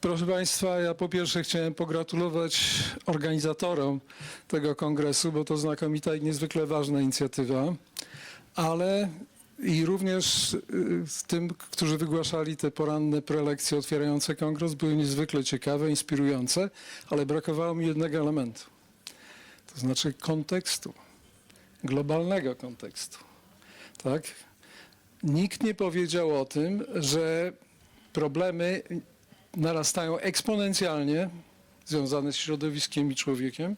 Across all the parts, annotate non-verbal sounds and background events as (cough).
Proszę Państwa, ja po pierwsze chciałem pogratulować organizatorom tego kongresu, bo to znakomita i niezwykle ważna inicjatywa, ale i również y, tym, którzy wygłaszali te poranne prelekcje otwierające kongres, były niezwykle ciekawe, inspirujące, ale brakowało mi jednego elementu, to znaczy kontekstu, globalnego kontekstu. Tak? Nikt nie powiedział o tym, że problemy narastają eksponencjalnie związane z środowiskiem i człowiekiem,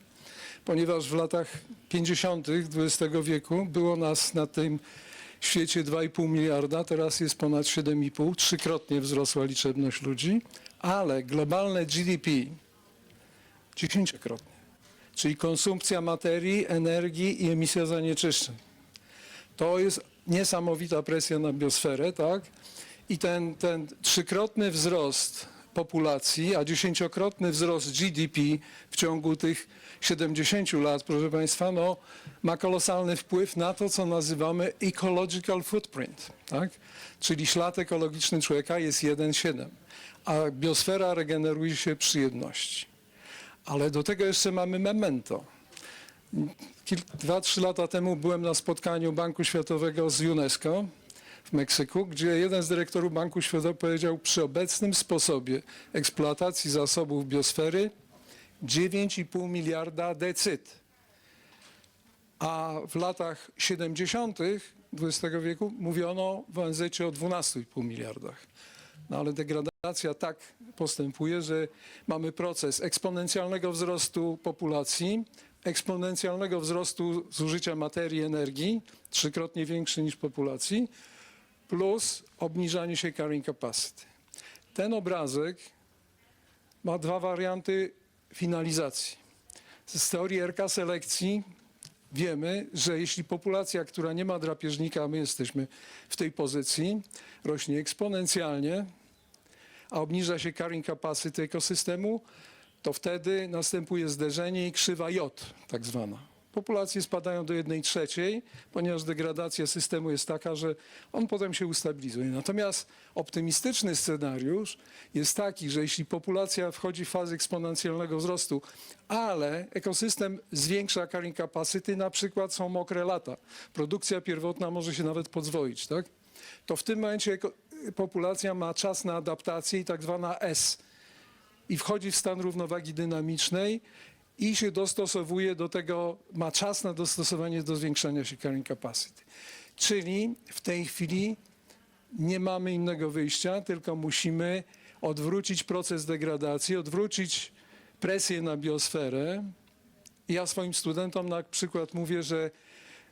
ponieważ w latach 50. XX wieku było nas na tym świecie 2,5 miliarda, teraz jest ponad 7,5, trzykrotnie wzrosła liczebność ludzi, ale globalne GDP dziesięciokrotnie, czyli konsumpcja materii, energii i emisja zanieczyszczeń. To jest niesamowita presja na biosferę, tak? I ten, ten trzykrotny wzrost populacji, a dziesięciokrotny wzrost GDP w ciągu tych 70 lat, proszę Państwa, no, ma kolosalny wpływ na to, co nazywamy ecological footprint, tak? Czyli ślad ekologiczny człowieka jest 1,7, a biosfera regeneruje się przy jedności. Ale do tego jeszcze mamy memento. Dwa, trzy lata temu byłem na spotkaniu Banku Światowego z UNESCO Meksyku, gdzie jeden z dyrektorów Banku Światowego powiedział, przy obecnym sposobie eksploatacji zasobów biosfery 9,5 miliarda decyd. A w latach 70. XX wieku mówiono w ONZ o 12,5 miliardach. No ale degradacja tak postępuje, że mamy proces eksponencjalnego wzrostu populacji, eksponencjalnego wzrostu zużycia materii energii, trzykrotnie większy niż populacji, plus obniżanie się carrying capacity. Ten obrazek ma dwa warianty finalizacji. Z teorii RK selekcji wiemy, że jeśli populacja, która nie ma drapieżnika, my jesteśmy w tej pozycji, rośnie eksponencjalnie, a obniża się carrying capacity ekosystemu, to wtedy następuje zderzenie i krzywa J, tak zwana. Populacje spadają do 1 trzeciej, ponieważ degradacja systemu jest taka, że on potem się ustabilizuje. Natomiast optymistyczny scenariusz jest taki, że jeśli populacja wchodzi w fazę eksponencjalnego wzrostu, ale ekosystem zwiększa carrying capacity, na przykład są mokre lata, produkcja pierwotna może się nawet podzwoić, tak? to w tym momencie populacja ma czas na adaptację i tak zwana S i wchodzi w stan równowagi dynamicznej i się dostosowuje do tego, ma czas na dostosowanie do zwiększania się carrying capacity. Czyli w tej chwili nie mamy innego wyjścia, tylko musimy odwrócić proces degradacji, odwrócić presję na biosferę. Ja swoim studentom na przykład mówię, że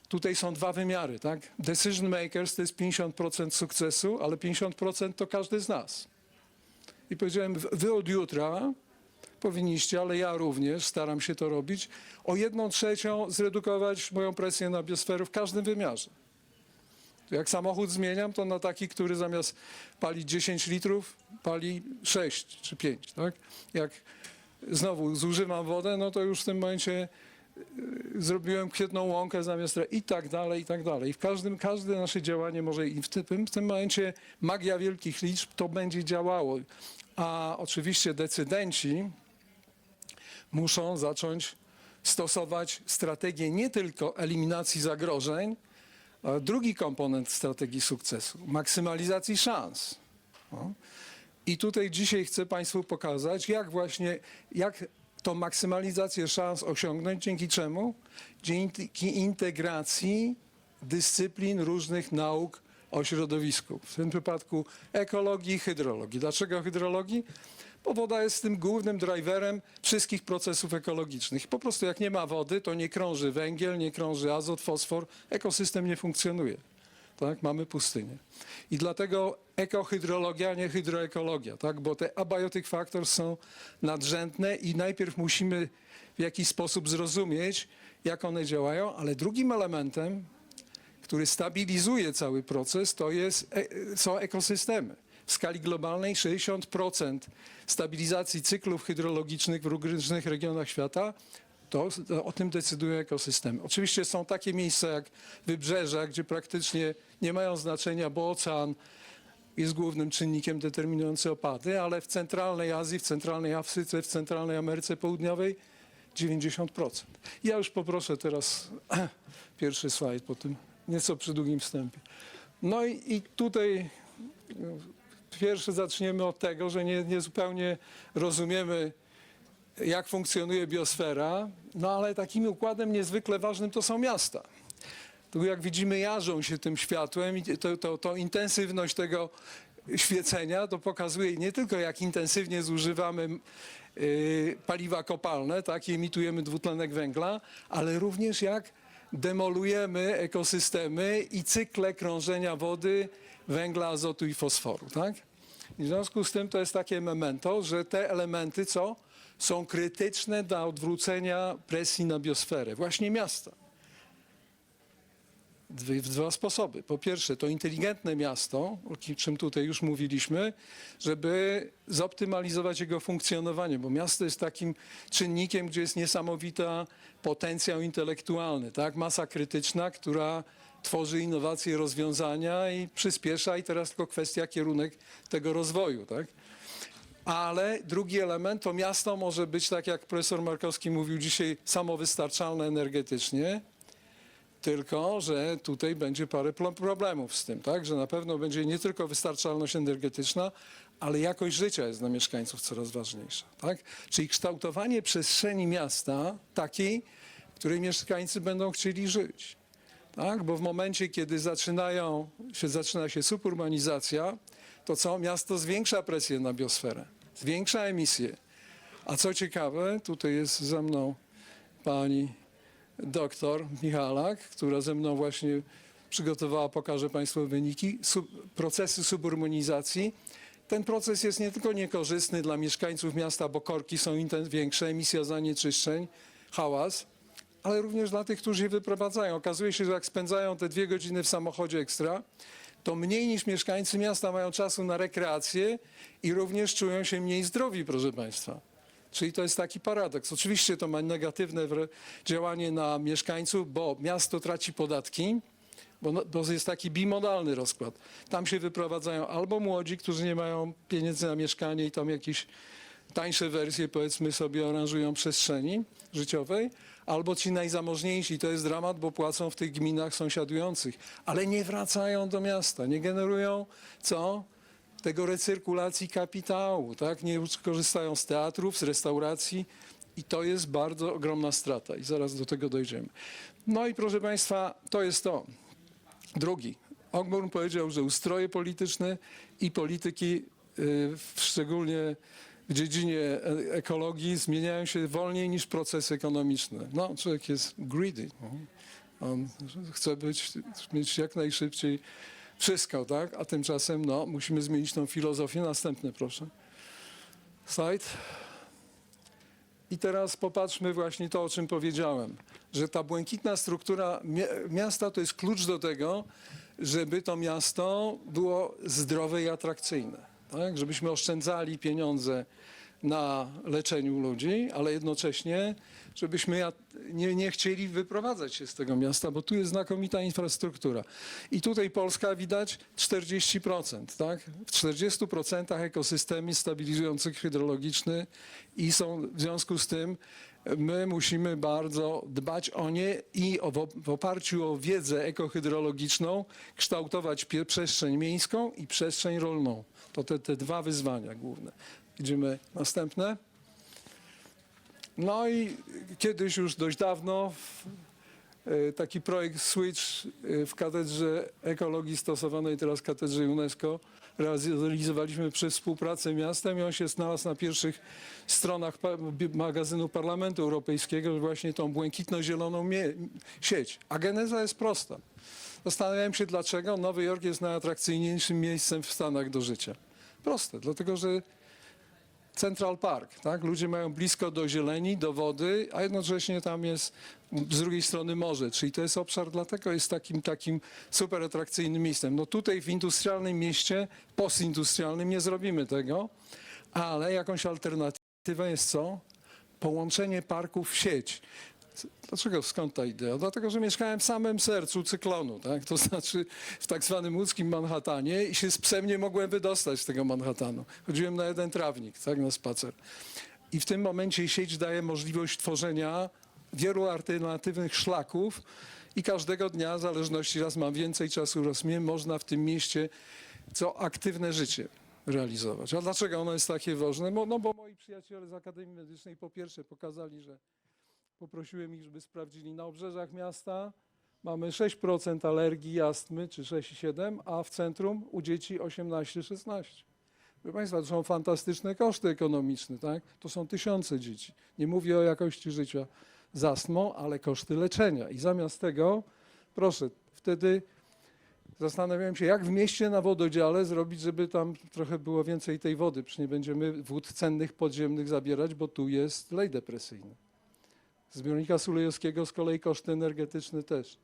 tutaj są dwa wymiary, tak? Decision makers to jest 50% sukcesu, ale 50% to każdy z nas. I powiedziałem, wy od jutra powinniście, ale ja również staram się to robić, o jedną trzecią zredukować moją presję na biosferę w każdym wymiarze. Jak samochód zmieniam, to na taki, który zamiast palić 10 litrów, pali 6 czy 5. Tak? Jak znowu zużywam wodę, no to już w tym momencie y, zrobiłem kwietną łąkę zamiast i tak dalej, i tak dalej. W każdym, każde nasze działanie może i w tym, w tym momencie magia wielkich liczb to będzie działało. A oczywiście decydenci muszą zacząć stosować strategię nie tylko eliminacji zagrożeń, a drugi komponent strategii sukcesu maksymalizacji szans. No. I tutaj dzisiaj chcę Państwu pokazać, jak właśnie, jak tą maksymalizację szans osiągnąć, dzięki czemu? Dzięki integracji dyscyplin różnych nauk o środowisku. W tym przypadku ekologii i hydrologii. Dlaczego hydrologii? Bo woda jest tym głównym driverem wszystkich procesów ekologicznych. Po prostu jak nie ma wody, to nie krąży węgiel, nie krąży azot, fosfor, ekosystem nie funkcjonuje. Tak? Mamy pustynię. I dlatego ekohydrologia, nie hydroekologia, tak? bo te abiotic factors są nadrzędne i najpierw musimy w jakiś sposób zrozumieć, jak one działają, ale drugim elementem, który stabilizuje cały proces, to jest, e, są ekosystemy. W skali globalnej 60% stabilizacji cyklów hydrologicznych w różnych regionach świata to, o tym decydują ekosystemy. Oczywiście są takie miejsca jak wybrzeża, gdzie praktycznie nie mają znaczenia, bo ocean jest głównym czynnikiem determinującym opady, ale w centralnej Azji, w centralnej Afryce, w centralnej Ameryce Południowej 90%. Ja już poproszę teraz (clears throat) pierwszy slajd po tym nieco przydługim wstępie. No i, i tutaj no, pierwszy zaczniemy od tego, że nie, nie zupełnie rozumiemy, jak funkcjonuje biosfera, no ale takim układem niezwykle ważnym to są miasta. Tu jak widzimy jarzą się tym światłem i to, to, to intensywność tego świecenia to pokazuje nie tylko jak intensywnie zużywamy y, paliwa kopalne, tak, i emitujemy dwutlenek węgla, ale również jak demolujemy ekosystemy i cykle krążenia wody, węgla, azotu i fosforu, tak? I w związku z tym to jest takie memento, że te elementy co? Są krytyczne dla odwrócenia presji na biosferę, właśnie miasta w dwa sposoby. Po pierwsze, to inteligentne miasto, o czym tutaj już mówiliśmy, żeby zoptymalizować jego funkcjonowanie, bo miasto jest takim czynnikiem, gdzie jest niesamowita potencjał intelektualny, tak? masa krytyczna, która tworzy innowacje, rozwiązania i przyspiesza i teraz tylko kwestia kierunek tego rozwoju. Tak? Ale drugi element to miasto może być, tak jak profesor Markowski mówił dzisiaj, samowystarczalne energetycznie, tylko, że tutaj będzie parę problemów z tym, tak? Że na pewno będzie nie tylko wystarczalność energetyczna, ale jakość życia jest dla mieszkańców coraz ważniejsza, tak? Czyli kształtowanie przestrzeni miasta takiej, w której mieszkańcy będą chcieli żyć. Tak? Bo w momencie, kiedy zaczynają się, zaczyna się suburbanizacja, to co? Miasto zwiększa presję na biosferę, zwiększa emisję. A co ciekawe, tutaj jest ze mną pani doktor Michalak, która ze mną właśnie przygotowała, pokażę Państwu wyniki, sub, procesy suburbanizacji. Ten proces jest nie tylko niekorzystny dla mieszkańców miasta, bo korki są większe, emisja zanieczyszczeń, hałas, ale również dla tych, którzy je wyprowadzają. Okazuje się, że jak spędzają te dwie godziny w samochodzie ekstra, to mniej niż mieszkańcy miasta mają czasu na rekreację i również czują się mniej zdrowi, proszę Państwa. Czyli to jest taki paradoks. Oczywiście to ma negatywne działanie na mieszkańców, bo miasto traci podatki, bo, no, bo jest taki bimodalny rozkład. Tam się wyprowadzają albo młodzi, którzy nie mają pieniędzy na mieszkanie i tam jakieś tańsze wersje, powiedzmy sobie, oranżują przestrzeni życiowej, albo ci najzamożniejsi, to jest dramat, bo płacą w tych gminach sąsiadujących, ale nie wracają do miasta, nie generują co? Tego recyrkulacji kapitału, tak? Nie korzystają z teatrów, z restauracji i to jest bardzo ogromna strata i zaraz do tego dojdziemy. No i proszę Państwa, to jest to. Drugi. Ogborn powiedział, że ustroje polityczne i polityki, y, w- szczególnie w dziedzinie e- ekologii, zmieniają się wolniej niż procesy ekonomiczne. No, człowiek jest greedy. On chce być, mieć jak najszybciej wszystko, tak? A tymczasem, no, musimy zmienić tą filozofię. Następny, proszę. Slajd. I teraz popatrzmy właśnie to, o czym powiedziałem, że ta błękitna struktura mia- miasta to jest klucz do tego, żeby to miasto było zdrowe i atrakcyjne. Tak? Żebyśmy oszczędzali pieniądze na leczeniu ludzi, ale jednocześnie, żebyśmy nie, nie chcieli wyprowadzać się z tego miasta, bo tu jest znakomita infrastruktura. I tutaj Polska widać 40%, tak? W 40% ekosystemy stabilizujące hydrologiczny i są w związku z tym my musimy bardzo dbać o nie i o, w oparciu o wiedzę ekohydrologiczną kształtować przestrzeń miejską i przestrzeń rolną. To te, te dwa wyzwania główne. Idziemy następne. No i kiedyś już dość dawno e, taki projekt Switch e, w Katedrze Ekologii Stosowanej, teraz Katedrze UNESCO, realizowaliśmy przez współpracę miastem i on się znalazł na pierwszych stronach magazynu Parlamentu Europejskiego, właśnie tą błękitno-zieloną sieć. A geneza jest prosta. Zastanawiałem się, dlaczego Nowy Jork jest najatrakcyjniejszym miejscem w Stanach do życia. Proste, dlatego że Central Park, tak? Ludzie mają blisko do zieleni, do wody, a jednocześnie tam jest z drugiej strony morze, czyli to jest obszar, dlatego jest takim, takim super atrakcyjnym miejscem. No tutaj w industrialnym mieście, postindustrialnym nie zrobimy tego, ale jakąś alternatywę jest co? Połączenie parków w sieć. Dlaczego, skąd ta idea? Dlatego, że mieszkałem w samym sercu cyklonu, tak? to znaczy w tak zwanym łódzkim Manhattanie i się z psem nie mogłem wydostać z tego Manhattanu. Chodziłem na jeden trawnik, tak, na spacer. I w tym momencie sieć daje możliwość tworzenia wielu alternatywnych szlaków i każdego dnia, w zależności raz mam więcej czasu, raz mniej, można w tym mieście co aktywne życie realizować. A dlaczego ono jest takie ważne? Bo, no bo moi przyjaciele z Akademii Medycznej po pierwsze pokazali, że poprosiłem ich, żeby sprawdzili na obrzeżach miasta. Mamy 6% alergii, astmy, czy 6,7, a w centrum u dzieci 18-16. Proszę Państwa, to są fantastyczne koszty ekonomiczne, tak? To są tysiące dzieci. Nie mówię o jakości życia z astmą, ale koszty leczenia. I zamiast tego, proszę, wtedy zastanawiałem się, jak w mieście na wododziale zrobić, żeby tam trochę było więcej tej wody. Przecież nie będziemy wód cennych podziemnych zabierać, bo tu jest lej depresyjny. Zbiornika Sulejowskiego z kolei koszty energetyczne też.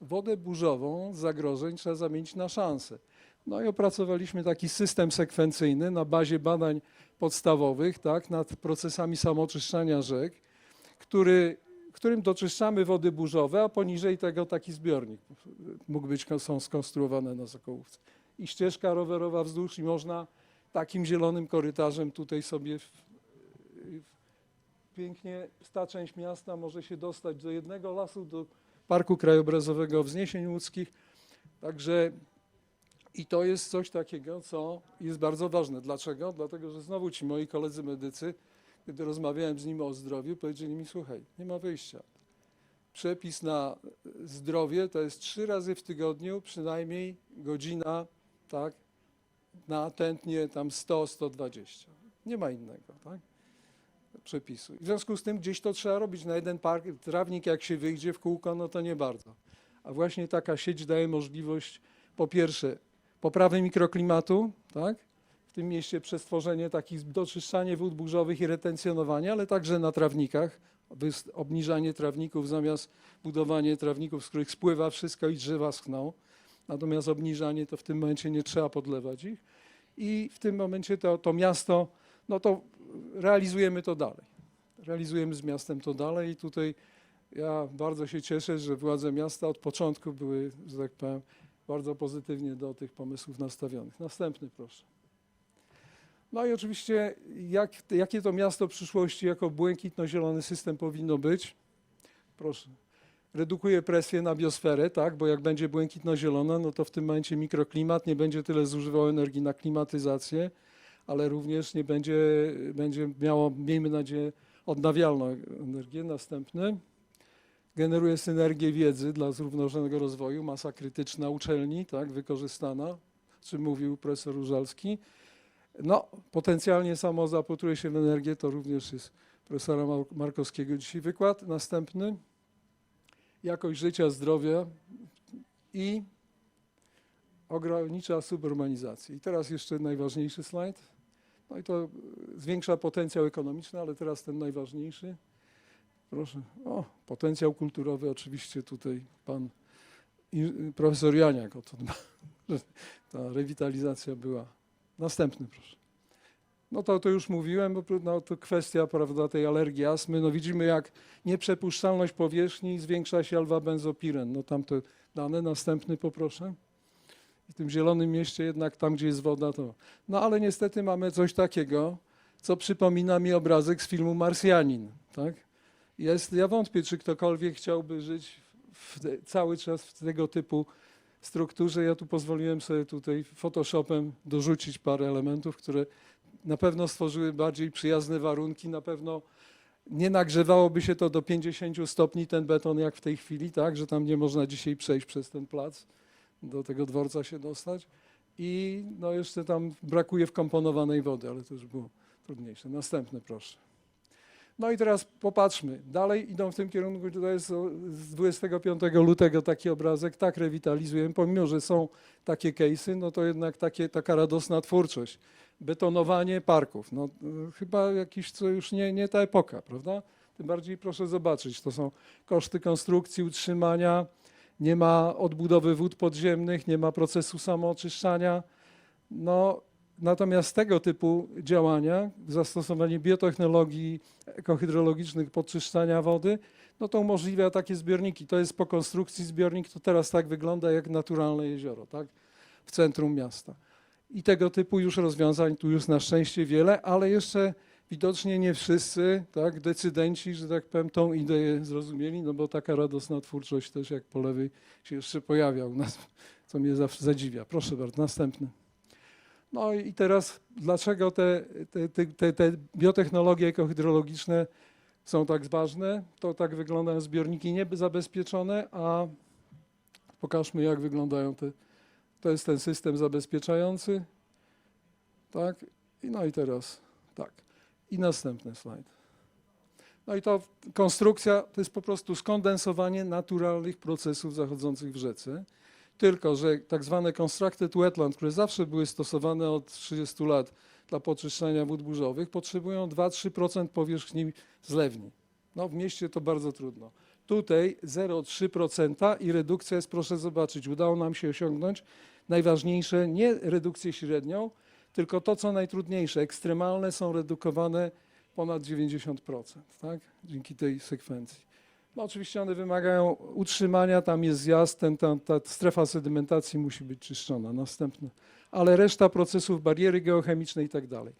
Wodę burzową zagrożeń trzeba zamienić na szansę. No i opracowaliśmy taki system sekwencyjny na bazie badań podstawowych, tak, nad procesami samoczyszczania rzek, który, którym doczyszczamy wody burzowe, a poniżej tego taki zbiornik mógł być, są skonstruowane na Sokołówce. I ścieżka rowerowa wzdłuż i można takim zielonym korytarzem tutaj sobie w, w, pięknie ta część miasta może się dostać do jednego lasu, do Parku Krajobrazowego Wzniesień Łódzkich. Także i to jest coś takiego, co jest bardzo ważne. Dlaczego? Dlatego, że znowu ci moi koledzy medycy, kiedy rozmawiałem z nimi o zdrowiu, powiedzieli mi, słuchaj, nie ma wyjścia. Przepis na zdrowie to jest trzy razy w tygodniu, przynajmniej godzina, tak, na tętnie tam 100-120. Nie ma innego, tak? Przepisu. W związku z tym gdzieś to trzeba robić. Na jeden park, trawnik jak się wyjdzie w kółko, no to nie bardzo. A właśnie taka sieć daje możliwość, po pierwsze, poprawy mikroklimatu, tak? w tym mieście przez tworzenie takich doczyszczanie wód burzowych i retencjonowanie, ale także na trawnikach, obniżanie trawników zamiast budowanie trawników, z których spływa wszystko i drzewa schną. Natomiast obniżanie to w tym momencie nie trzeba podlewać ich. I w tym momencie to, to miasto, no to realizujemy to dalej. Realizujemy z miastem to dalej i tutaj ja bardzo się cieszę, że władze miasta od początku były, że tak powiem, bardzo pozytywnie do tych pomysłów nastawionych. Następny proszę. No i oczywiście, jak, jakie to miasto przyszłości jako błękitno-zielony system powinno być? Proszę. Redukuje presję na biosferę, tak, bo jak będzie błękitno-zielona, no to w tym momencie mikroklimat nie będzie tyle zużywał energii na klimatyzację, ale również nie będzie, będzie miało, miejmy nadzieję, odnawialną energię. Następny. Generuje synergię wiedzy dla zrównoważonego rozwoju, masa krytyczna uczelni, tak, wykorzystana, o czym mówił profesor Różalski. No, potencjalnie samo zapotruje się w energię, to również jest profesora Mar- Markowskiego dzisiaj wykład. Następny. Jakość życia, zdrowia i ogranicza suburbanizację. I teraz jeszcze najważniejszy slajd. No i to y, zwiększa potencjał ekonomiczny, ale teraz ten najważniejszy. Proszę. O, potencjał kulturowy oczywiście tutaj pan i- profesor Janiak o to dba, (laughs) ta rewitalizacja była. Następny proszę. No to, to już mówiłem, bo no, to kwestia prawda, tej alergii astmy. No widzimy jak nieprzepuszczalność powierzchni zwiększa się alfabenzopiren. No tam te dane. Następny poproszę. W tym zielonym mieście jednak tam, gdzie jest woda, to... No ale niestety mamy coś takiego, co przypomina mi obrazek z filmu Marsjanin, tak? Jest, ja wątpię, czy ktokolwiek chciałby żyć w cały czas w tego typu strukturze. Ja tu pozwoliłem sobie tutaj Photoshopem dorzucić parę elementów, które na pewno stworzyły bardziej przyjazne warunki, na pewno nie nagrzewałoby się to do 50 stopni ten beton jak w tej chwili, tak, że tam nie można dzisiaj przejść przez ten plac, do tego dworca się dostać. I no jeszcze tam brakuje wkomponowanej wody, ale to już było trudniejsze. Następne proszę. No i teraz popatrzmy. Dalej idą w tym kierunku, to jest z 25 lutego taki obrazek, tak rewitalizujemy, pomimo, że są takie case'y, no to jednak takie, taka radosna twórczość. Betonowanie parków, no y, chyba jakiś, co już nie, nie ta epoka, prawda? Tym bardziej proszę zobaczyć, to są koszty konstrukcji, utrzymania, nie ma odbudowy wód podziemnych, nie ma procesu samooczyszczania. No natomiast tego typu działania, zastosowanie biotechnologii ekohydrologicznych podczyszczania wody, no to umożliwia takie zbiorniki. To jest po konstrukcji zbiornik, to teraz tak wygląda jak naturalne jezioro, tak? W centrum miasta. I tego typu już rozwiązań tu już na szczęście wiele, ale jeszcze widocznie nie wszyscy, tak, decydenci, że tak powiem, tą ideę zrozumieli, no bo taka radosna twórczość też jak po lewej się jeszcze pojawia u nas, co mnie zawsze zadziwia. Proszę bardzo, następny. No i teraz dlaczego te, te, te, te, te biotechnologie ekohydrologiczne są tak ważne? To tak wyglądają zbiorniki niezabezpieczone, a pokażmy jak wyglądają te, to jest ten system zabezpieczający, tak? No i teraz tak. I następny slajd. No i to konstrukcja to jest po prostu skondensowanie naturalnych procesów zachodzących w rzece. Tylko, że tak zwane constructed wetland, które zawsze były stosowane od 30 lat dla poczyszczania wód burzowych, potrzebują 2-3% powierzchni zlewni. No w mieście to bardzo trudno. Tutaj 0,3% i redukcja jest, proszę zobaczyć, udało nam się osiągnąć najważniejsze, nie redukcję średnią, tylko to, co najtrudniejsze, ekstremalne są redukowane ponad 90%, tak? dzięki tej sekwencji. No oczywiście one wymagają utrzymania, tam jest zjazd, ten, ta, ta strefa sedymentacji musi być czyszczona, następne. Ale reszta procesów, bariery geochemiczne i tak dalej.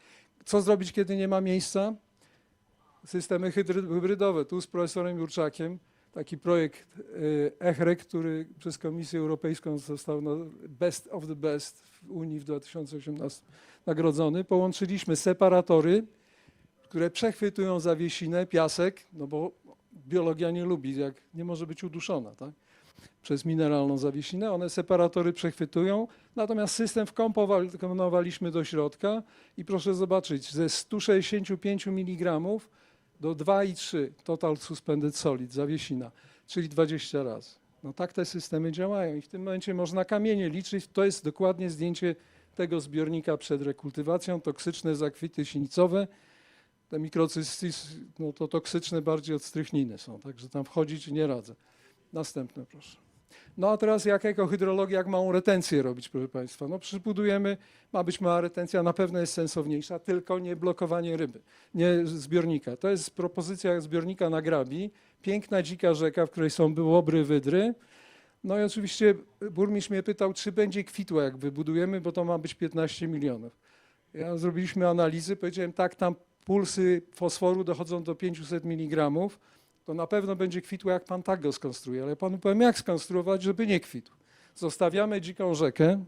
Co zrobić, kiedy nie ma miejsca? Systemy hybrydowe. Tu z profesorem Jurczakiem taki projekt y, ECHREK, który przez Komisję Europejską został na best of the best w Unii w 2018 nagrodzony. Połączyliśmy separatory, które przechwytują zawiesinę, piasek, no bo biologia nie lubi, jak nie może być uduszona, tak? Przez mineralną zawiesinę. One separatory przechwytują, natomiast system wkomponowaliśmy do środka i proszę zobaczyć, ze 165 mg do 2,3 total suspended solid, zawiesina, czyli 20 razy. No tak te systemy działają i w tym momencie można kamienie liczyć. To jest dokładnie zdjęcie tego zbiornika przed rekultywacją, toksyczne zakwity sinicowe. Te mikrocystis, no to toksyczne bardziej od strychniny są, także tam wchodzić nie radzę. Następne proszę. No a teraz jak ekohydrologia, jak małą retencję robić, proszę Państwa? No przybudujemy, ma być mała retencja, na pewno jest sensowniejsza, tylko nie blokowanie ryby, nie zbiornika. To jest propozycja zbiornika na Grabi, piękna dzika rzeka, w której są byłobry, wydry. No i oczywiście burmistrz mnie pytał, czy będzie kwitła, jak wybudujemy, bo to ma być 15 milionów. Ja zrobiliśmy analizy, powiedziałem tak, tam pulsy fosforu dochodzą do 500 mg, to na pewno będzie kwitła, jak pan tak go skonstruuje. Ale panu powiem, jak skonstruować, żeby nie kwitł. Zostawiamy dziką rzekę,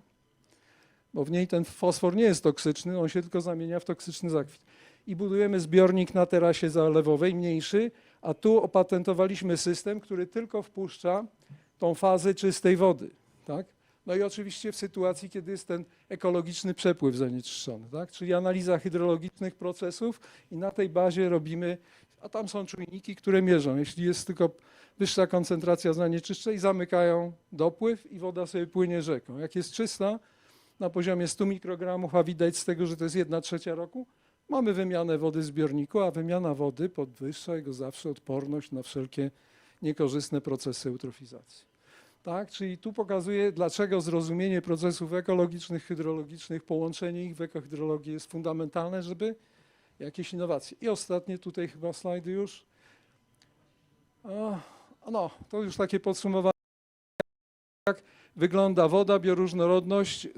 bo w niej ten fosfor nie jest toksyczny, on się tylko zamienia w toksyczny zakwit. I budujemy zbiornik na terasie zalewowej, mniejszy, a tu opatentowaliśmy system, który tylko wpuszcza tą fazę czystej wody. Tak? No i oczywiście w sytuacji, kiedy jest ten ekologiczny przepływ zanieczyszczony, tak? czyli analiza hydrologicznych procesów i na tej bazie robimy, a tam są czujniki, które mierzą. Jeśli jest tylko wyższa koncentracja zanieczyszczeń, zamykają dopływ i woda sobie płynie rzeką. Jak jest czysta, na poziomie 100 mikrogramów, a widać z tego, że to jest 1 trzecia roku, mamy wymianę wody zbiorniku, a wymiana wody podwyższa jego zawsze odporność na wszelkie niekorzystne procesy eutrofizacji. Tak? Czyli tu pokazuje, dlaczego zrozumienie procesów ekologicznych, hydrologicznych, połączenie ich w ekohydrologii jest fundamentalne, żeby jakieś innowacje. I ostatnie tutaj chyba slajdy już. No, to już takie podsumowanie. Jak wygląda woda, bioróżnorodność,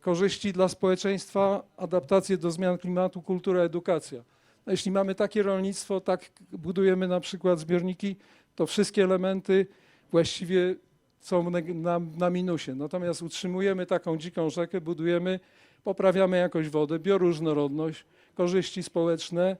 korzyści dla społeczeństwa, adaptacje do zmian klimatu, kultura, edukacja. No, jeśli mamy takie rolnictwo, tak budujemy na przykład zbiorniki, to wszystkie elementy właściwie są neg- na, na minusie. Natomiast utrzymujemy taką dziką rzekę, budujemy, poprawiamy jakość wody, bioróżnorodność, korzyści społeczne,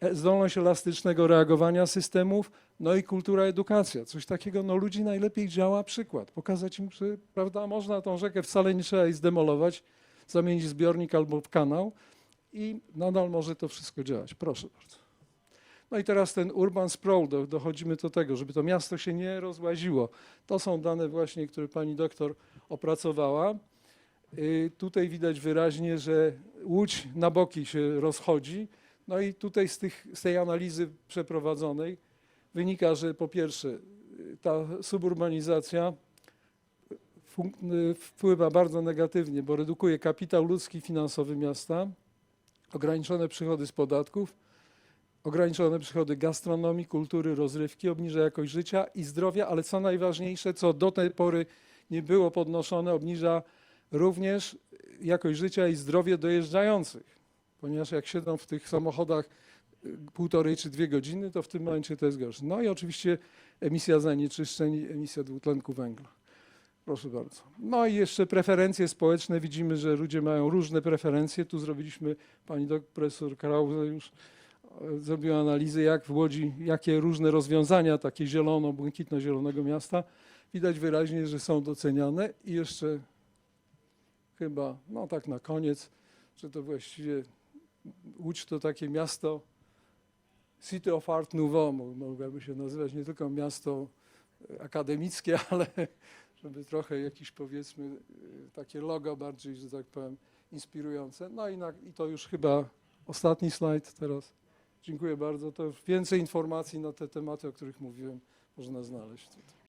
e, zdolność elastycznego reagowania systemów, no i kultura, edukacja. Coś takiego, no ludzi najlepiej działa przykład. Pokazać im, że prawda, można tą rzekę wcale nie trzeba jej zdemolować, zamienić zbiornik albo kanał i nadal może to wszystko działać. Proszę bardzo. No i teraz ten urban sprawl, do, dochodzimy do tego, żeby to miasto się nie rozłaziło. To są dane właśnie, które pani doktor opracowała. Y, Tutaj widać wyraźnie, że łódź na boki się rozchodzi. No i tutaj z, tych, z tej analizy przeprowadzonej wynika, że po pierwsze y, ta suburbanizacja y, wpływa bardzo negatywnie, bo redukuje kapitał ludzki finansowy miasta, ograniczone przychody z podatków, ograniczone przychody gastronomii, kultury, rozrywki, obniża jakość życia i zdrowia, ale co najważniejsze, co do tej pory nie było podnoszone, obniża również jakość życia i zdrowie dojeżdżających, ponieważ jak siedzą w tych samochodach y, półtorej czy dwie godziny, to w tym momencie to jest gorsze. No i oczywiście emisja zanieczyszczeń, emisja dwutlenku węgla. Proszę bardzo. No i jeszcze preferencje społeczne. Widzimy, że ludzie mają różne preferencje. Tu zrobiliśmy, pani profesor Krause już e, zrobiła analizę, jak w Łodzi, jakie różne rozwiązania takie zielono, błękitno-zielonego miasta. Widać wyraźnie, że są doceniane. I jeszcze chyba, no tak na koniec, że to właściwie Łódź to takie miasto City of Art Nouveau, mo- mogłoby się nazywać, nie tylko miasto e, akademickie, (laughs) ale żeby trochę jakieś powiedzmy e, takie logo bardziej, że tak powiem, inspirujące. No i, na, i to już chyba ostatni slajd teraz. Dziękuję bardzo. To już więcej informacji na te tematy, o których mówiłem, można znaleźć tutaj.